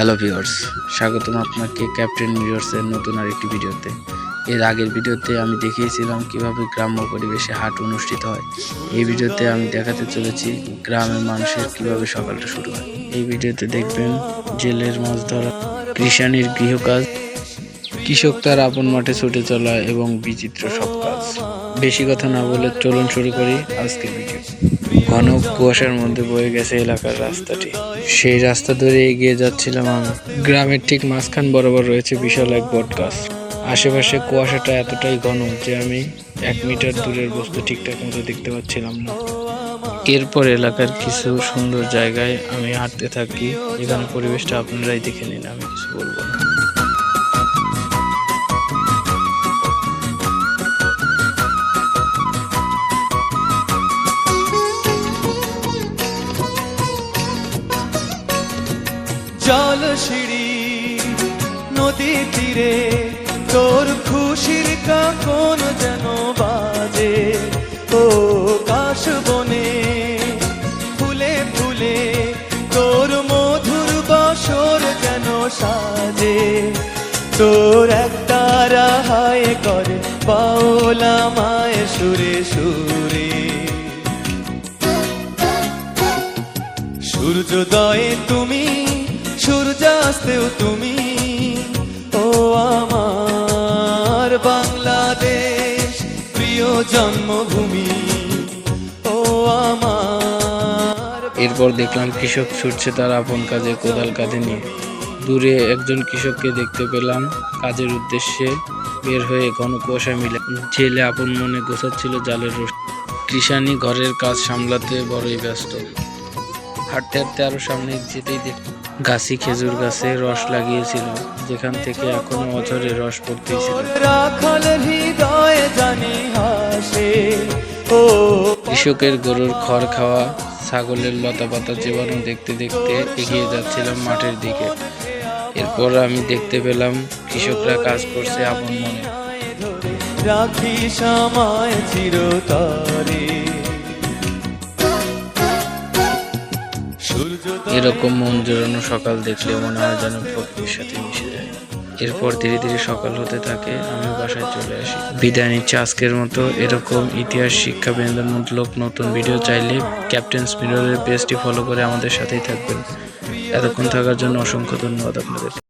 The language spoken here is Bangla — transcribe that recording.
হ্যালো ভিউয়ার্স, স্বাগতম আপনাকে ক্যাপ্টেন ভিউয়ার্সের নতুন আরেকটি ভিডিওতে। এর আগের ভিডিওতে আমি দেখিয়েছিলাম কীভাবে গ্রাম্য পরিবেশে হাট অনুষ্ঠিত হয়। এই ভিডিওতে আমি দেখাতে চলেছি গ্রামের মানুষের কীভাবে সকালটা শুরু হয়। এই ভিডিওতে দেখবেন জেলের মাছ ধরা কৃষানির গৃহকাজ, কৃষক তার আপন মাঠে ছুটে চলা এবং বিচিত্র সব কাজ। বেশি কথা না বলে চলুন শুরু করি আজকের ভিডিও। ঘন কুয়াশার মধ্যে বয়ে গেছে এলাকার রাস্তাটি। সেই রাস্তা ধরে এগিয়ে যাচ্ছিলাম আমি। গ্রামের ঠিক মাঝখান বরাবর রয়েছে বিশাল এক বট গাছ আশেপাশে কুয়াশাটা এতটাই ঘন যে আমি এক মিটার দূরের বস্তু ঠিকঠাক মতো দেখতে পাচ্ছিলাম না। এরপর এলাকার কিছু সুন্দর জায়গায় আমি হাঁটতে থাকি। এখানে পরিবেশটা আপনারাই দেখে নিন, আমি কিছু বলব না। জল সিঁড়ি নদী তীরে, তোর খুশির কাকন যেন বাজে। ও কাশ বনে, ফুলে ফুলে তোর মধুর বাসর যেন সাজে। তোর একটা রাহায় করে পাওলা মায় সুরে সুরে। সূর্যোদয়ে তুমি সূর্যাস্তেও তুমি। ও আমার বাংলাদেশ প্রিয় জন্মভূমি। ও আমার এরপর দেখলাম কৃষক ছুটছে তার আপন কাজে কোদাল কাঁধে নিয়ে। দূরে একজন কৃষককে দেখতে পেলাম। কাজের উদ্দেশ্যে বের হয়ে ঘন কুয়াশা মিলে জেলে আপন মনে গোছাচ্ছিল জালের রস। কৃষানি ঘরের কাজ সামলাতে বড়ই ব্যস্ত। হাঁটতে হাঁটতে আরও সামনে যেতেই দেখ। গাছি খেজুর গাছে রস লাগিয়েছিল, যেখান থেকে এখনও অঝরে রস পড়তেই ছিল রাখাল হৃদয় জানি হাসে ও কৃষকের গরুর খড় খাওয়া, ছাগলের লতা পাতা জীবাণু দেখতে দেখতে এগিয়ে যাচ্ছিলাম মাঠের দিকে। এরপর আমি দেখতে পেলাম, কৃষকরা কাজ করছে আপন মনে। রাখি সময় চিরতরে। এরকম মন জোরানো সকাল দেখলে মনে হয় যেন প্রকৃতির সাথে মিশে যায়। এরপর ধীরে ধীরে সকাল হতে থাকে আমি বাসায় চলে আসি। বিদায় নিচ্ছে আজকের মতো। এরকম ইতিহাস, শিক্ষা, বিনোদনমূলক নতুন ভিডিও চাইলে ক্যাপ্টেন মিররের পেজটি ফলো করে আমাদের সাথেই থাকবেন। এতক্ষণ থাকার জন্য অসংখ্য ধন্যবাদ আপনাদের।